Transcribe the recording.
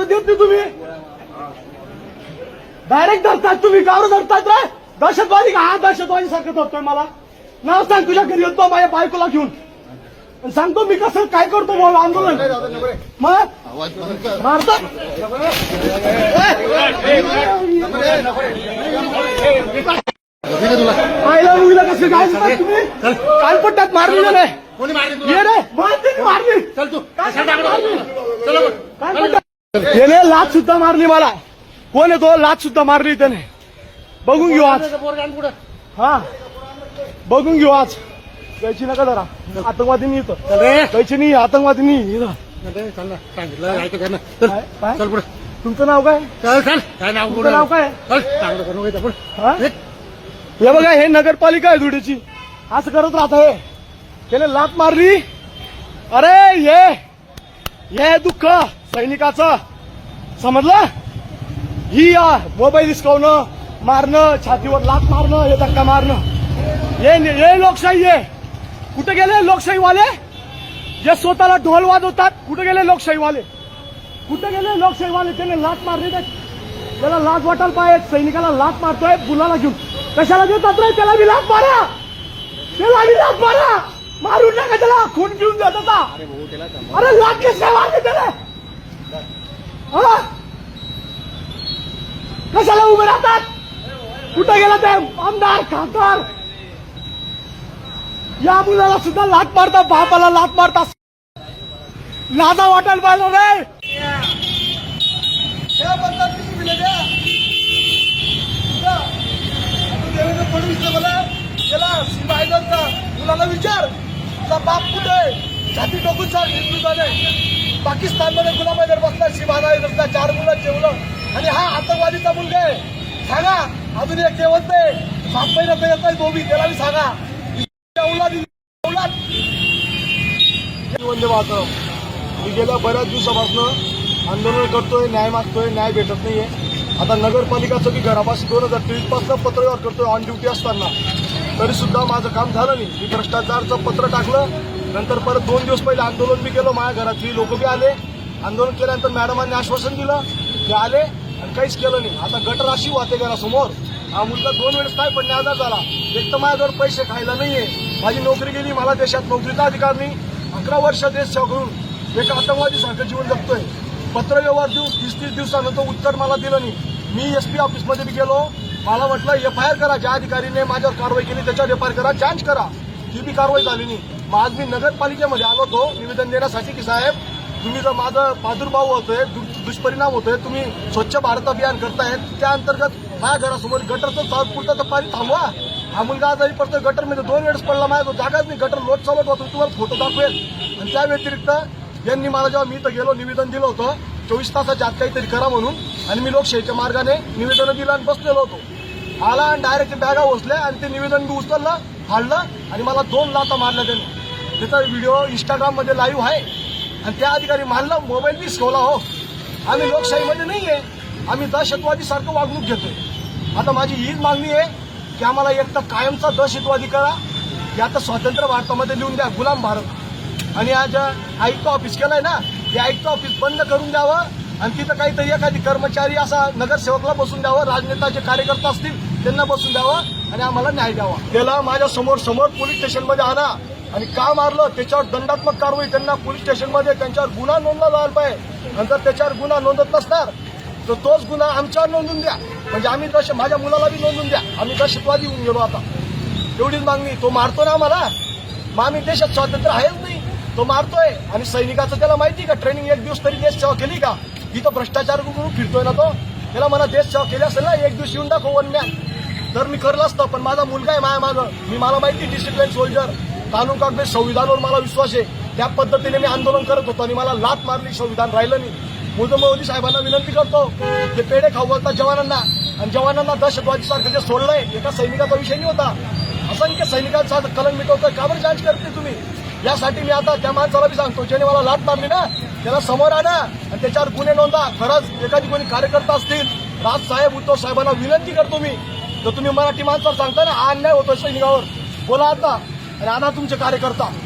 गावरं देत नाही तुम्ही डायरेक्ट धरतात तुम्ही गावरं धरतात रे दहशतवादी हा दहशतवादी सारखं धरतोय मला नाव सांग तुझ्या घरी येतो माझ्या बायकोला घेऊन सांगतो मी कसं काय करतो बुवा आंदोलन मग मारतात आईला मुलीला कसं काय तुम्ही काल पट्ट्यात मारलेलं नाही मारली? ये रे मारते मारली चल तू काय त्याने लाच सुद्धा मारली मला. कोण आहे तो? लाच सुद्धा मारली त्याने. बघून घेऊ आज. हा. बघून घेऊ आज. कैची नका जरा. आतंकवादी नाही रे. कैची नाही आतंकवादी नाही इथं. तुमचं नाव काय? चल चल. काय नाव काय? हा? हे बघा हे नगरपालिका आहे धुळीची. असं करत राहत हे. त्याने लात मारली. अरे ये हे दुःख. सैनिकाचं. समजलं? ही या मोबाईल हिसकवणं मारणं छातीवर लात मारणं हे धक्का मारणं. हे हे लोकशाही आहे कुठे गेले लोकशाहीवाले? जे स्वतःला ढोल वाजवतात कुठे गेले लोकशाहीवाले? कुठे गेले लोकशाहीवाले? त्याने लात मारली त्याला लाज वाटायला पाहिजे. सैनिकाला लात मारतोय मुलाला घेऊन. कशाला देतात रे? त्याला बी लात मारा. त्याला बी लात मारा. मारून नका त्याला. खून घेऊन जात होता अरे लात कशा मारली त्याला? कशाला उभे राहतात? कुठं गेला ते? आमदार खासदार? या मुलाला सुद्धा लात मारता बापाला लात मारता लादा वाटायला पाहिजे रे. देवेंद्र फडणवीसला मला गेला सीमा मुलाला विचार तुझा बाप कुठे छाती टोकून सांग झाले पाकिस्तानमध्ये गुलामाईवर बसला सीमा आयलंडचा चार मुलं जेवलं. आणि हा आतंकवादीचा मुलगा आहे. सांगा अजून एक जेवत नाही सात महिन्यात येत नाही दोघी त्याला मी सांगा. वंदे मातरम. मी गेल्या बऱ्याच दिवसापासून आंदोलन करतोय न्याय मागतोय न्याय भेटत नाहीये. आता नगरपालिकाचं मी घरापासून दोन हजार तेवीसपासून पत्रव्यवहार करतोय ऑन ड्युटी असताना. तरी सुद्धा माझं काम झालं नाही. मी भ्रष्टाचारचं पत्र टाकलं. नंतर परत दोन दिवस पहिले आंदोलन बी केलं माझ्या घरातली लोक बी आले. आंदोलन केल्यानंतर मॅडमांनी आश्वासन दिलं ते आले आणि काहीच केलं नाही. आता गटर अशी वाहते घरासमोर हा मुलगा दोन वेळेस काय पडणे आजार झाला. एक तर माझ्याजवळ पैसे खायला नाहीये. माझी नोकरी गेली मला देशात नोकरीचा अधिकार नाही. अकरा वर्ष देश सेवा करून एक आतंकवादी सारखं जीवन जगतोय. पत्रव्यवहार देऊन तीस तीस दिवसानंतर उत्तर मला दिलं नाही. मी एस पी ऑफिसमध्ये बी गेलो. मला म्हटलं एफ आय आर करा. ज्या अधिकारीने माझ्यावर कारवाई केली त्याच्यावर एफ आय आर करा. जांच करा. ही बी कारवाई झाली नाही. मग आज मी नगरपालिकेमध्ये आलो होतो. निवेदन देण्यासाठी की साहेब तुम्ही जर माझं प्रादुर्भाव होतोय दु- दुष्परिणाम होतोय तुम्ही स्वच्छ भारत अभियान करतायत त्या अंतर्गत माझ्या घरासमोर गटरचं चाल तर पाणी थांबवा. हा मुलगा आजारी गटर गटरमध्ये दोन वेळेस पडला माझ्या जागाच नाही गटर लोट चालत होतो तुम्हाला फोटो दाखवेल. आणि त्या व्यतिरिक्त यांनी मला जेव्हा मी इथं गेलो निवेदन दिलं होतं चोवीस तासाच्या आत काहीतरी करा म्हणून. आणि मी लोकशाहीच्या मार्गाने निवेदन दिलं आणि बसलेलो होतो. आला आणि डायरेक्ट बॅगा उचल्या आणि ते निवेदन मी उचललं फाडलं आणि मला दोन लाता मारल्या त्यांनी. त्याचा व्हिडिओ इंस्टाग्राममध्ये लाईव्ह आहे. आणि त्या अधिकारी मानला मोबाईल बी शिकवला हो. आम्ही लोकशाहीमध्ये नाही आहे आम्ही दहशतवादी सारखं वागणूक घेतोय. आता माझी हीच मागणी आहे की आम्हाला एक तर कायमचा दहशतवादी करा. की आता स्वातंत्र्य भारतामध्ये लिहून द्या गुलाम भारत. आणि आज आयुक्त ऑफिस केलंय ना ते आयुक्त ऑफिस बंद करून द्यावं. आणि तिथं काहीतरी एखादी कर्मचारी असा नगरसेवकला बसून द्यावं. राजनेता जे कार्यकर्ता असतील त्यांना बसून द्यावं. आणि आम्हाला न्याय द्यावा. त्याला माझ्यासमोर समोर पोलीस स्टेशनमध्ये आणा. आणि का मारलं? त्याच्यावर दंडात्मक कारवाई त्यांना पोलीस स्टेशनमध्ये त्यांच्यावर गुन्हा नोंदला जायला पाहिजे. आणि जर त्याच्यावर गुन्हा नोंदत नसणार तर तोच गुन्हा आमच्यावर नोंदून द्या. म्हणजे आम्ही दश माझ्या मुलाला बी नोंदून द्या. आम्ही दहशतवादी होऊन गेलो आता. एवढीच मागणी. तो मारतो ना आम्हाला? मग आम्ही देशात स्वातंत्र्य आहेच नाही. तो मारतोय. आणि सैनिकाचं त्याला माहिती का? ट्रेनिंग एक दिवस तरी देश सेवा केली का? इथं भ्रष्टाचार करून फिरतोय ना तो. त्याला मला देश सेवा केली असेल ना एक दिवस येऊन दाखव वन मॅन तर मी करलं असतं पण माझा मुलगा आहे माझ्या मागं मी मला माहिती डिसिप्लिन सोल्जर तालुका संविधानावर मला विश्वास आहे. त्या पद्धतीने मी आंदोलन करत होतो आणि मला लात मारली संविधान राहिलं नाही. मुलं मोदी साहेबांना विनंती करतो ते पेढे खाऊ घालतात जवानांना. आणि जवानांना दहशतवादी सारखं जे सोडलंय एका सैनिकाचा विषय नाही होता. असंख्य सैनिकांचा कलम मिटवतोय. का बरं जांच करते तुम्ही? यासाठी मी आता त्या माणसाला बी सांगतो ज्याने मला लाट मारली ना त्याला समोर आणा आणि त्याच्यावर गुन्हे नोंदा. खरंच एखादी कोणी कार्यकर्ता असतील राज साहेब उद्धव साहेबांना विनंती करतो मी. तर तुम्ही मराठी माणसाला सांगता ना हा अन्याय होतोय सैनिकावर. बोला आता. आणि तुमचे कार्यकर्ता.